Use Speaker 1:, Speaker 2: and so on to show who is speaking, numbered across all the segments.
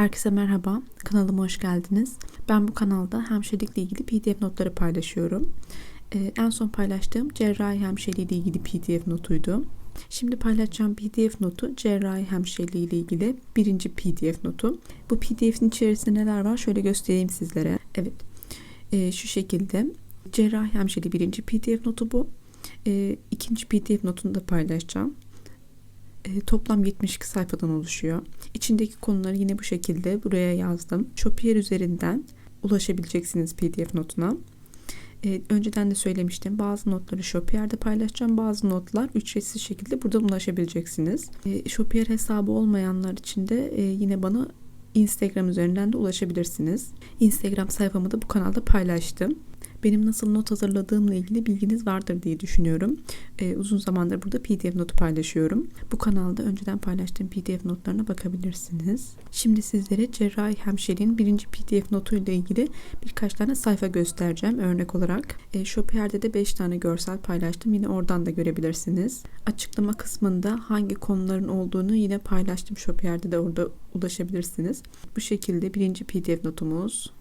Speaker 1: Herkese merhaba, kanalıma hoş geldiniz. Ben bu kanalda hemşirelikle ilgili PDF notları paylaşıyorum. Ee, en son paylaştığım cerrahi hemşireliği ile ilgili PDF notuydu. Şimdi paylaşacağım PDF notu cerrahi hemşireliği ile ilgili birinci PDF notu. Bu PDF'in içerisinde neler var şöyle göstereyim sizlere. Evet, ee, şu şekilde cerrahi hemşireliği birinci PDF notu bu. Ee, ikinci PDF notunu da paylaşacağım. E, toplam 72 sayfadan oluşuyor. İçindeki konuları yine bu şekilde buraya yazdım. Shopier üzerinden ulaşabileceksiniz PDF notuna. E, önceden de söylemiştim. Bazı notları Shopier'de paylaşacağım. Bazı notlar ücretsiz şekilde buradan ulaşabileceksiniz. E, Shopier hesabı olmayanlar için de e, yine bana Instagram üzerinden de ulaşabilirsiniz. Instagram sayfamı da bu kanalda paylaştım benim nasıl not hazırladığımla ilgili bilginiz vardır diye düşünüyorum. Ee, uzun zamandır burada PDF notu paylaşıyorum. Bu kanalda önceden paylaştığım PDF notlarına bakabilirsiniz. Şimdi sizlere cerrahi hemşireliğin birinci PDF notuyla ilgili birkaç tane sayfa göstereceğim örnek olarak. E, Shopier'de de 5 tane görsel paylaştım. Yine oradan da görebilirsiniz. Açıklama kısmında hangi konuların olduğunu yine paylaştım. Shopier'de de orada ulaşabilirsiniz. Bu şekilde birinci PDF notumuz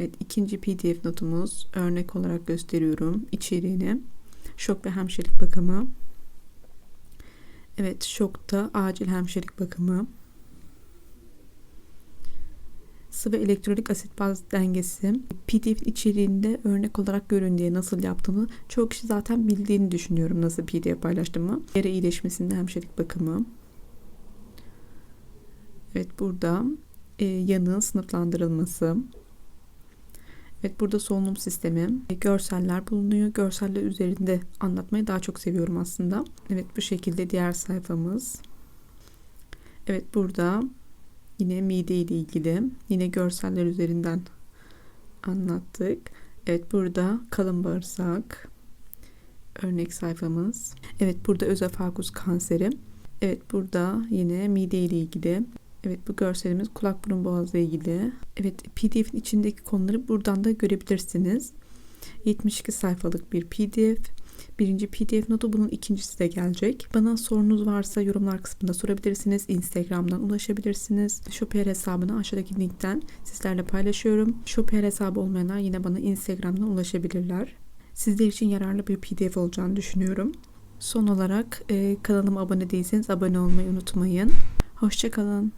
Speaker 1: Evet ikinci PDF notumuz örnek olarak gösteriyorum içeriğini. Şok ve hemşirelik bakımı. Evet şokta acil hemşirelik bakımı. Sıvı elektrolik asit baz dengesi. PDF içeriğinde örnek olarak görün diye nasıl yaptığımı çok kişi zaten bildiğini düşünüyorum nasıl PDF paylaştığımı. Yara iyileşmesinde hemşirelik bakımı. Evet burada e, yanığın sınıflandırılması. Evet burada solunum sistemi, görseller bulunuyor. Görseller üzerinde anlatmayı daha çok seviyorum aslında. Evet bu şekilde diğer sayfamız. Evet burada yine mide ile ilgili yine görseller üzerinden anlattık. Evet burada kalın bağırsak örnek sayfamız. Evet burada özofagus kanseri. Evet burada yine mide ile ilgili Evet bu görselimiz kulak burun boğazla ilgili. Evet PDF'in içindeki konuları buradan da görebilirsiniz. 72 sayfalık bir PDF. Birinci PDF notu bunun ikincisi de gelecek. Bana sorunuz varsa yorumlar kısmında sorabilirsiniz. Instagram'dan ulaşabilirsiniz. Shopier hesabını aşağıdaki linkten sizlerle paylaşıyorum. Shopier hesabı olmayanlar yine bana Instagram'dan ulaşabilirler. Sizler için yararlı bir PDF olacağını düşünüyorum. Son olarak kanalıma abone değilseniz abone olmayı unutmayın. Hoşçakalın.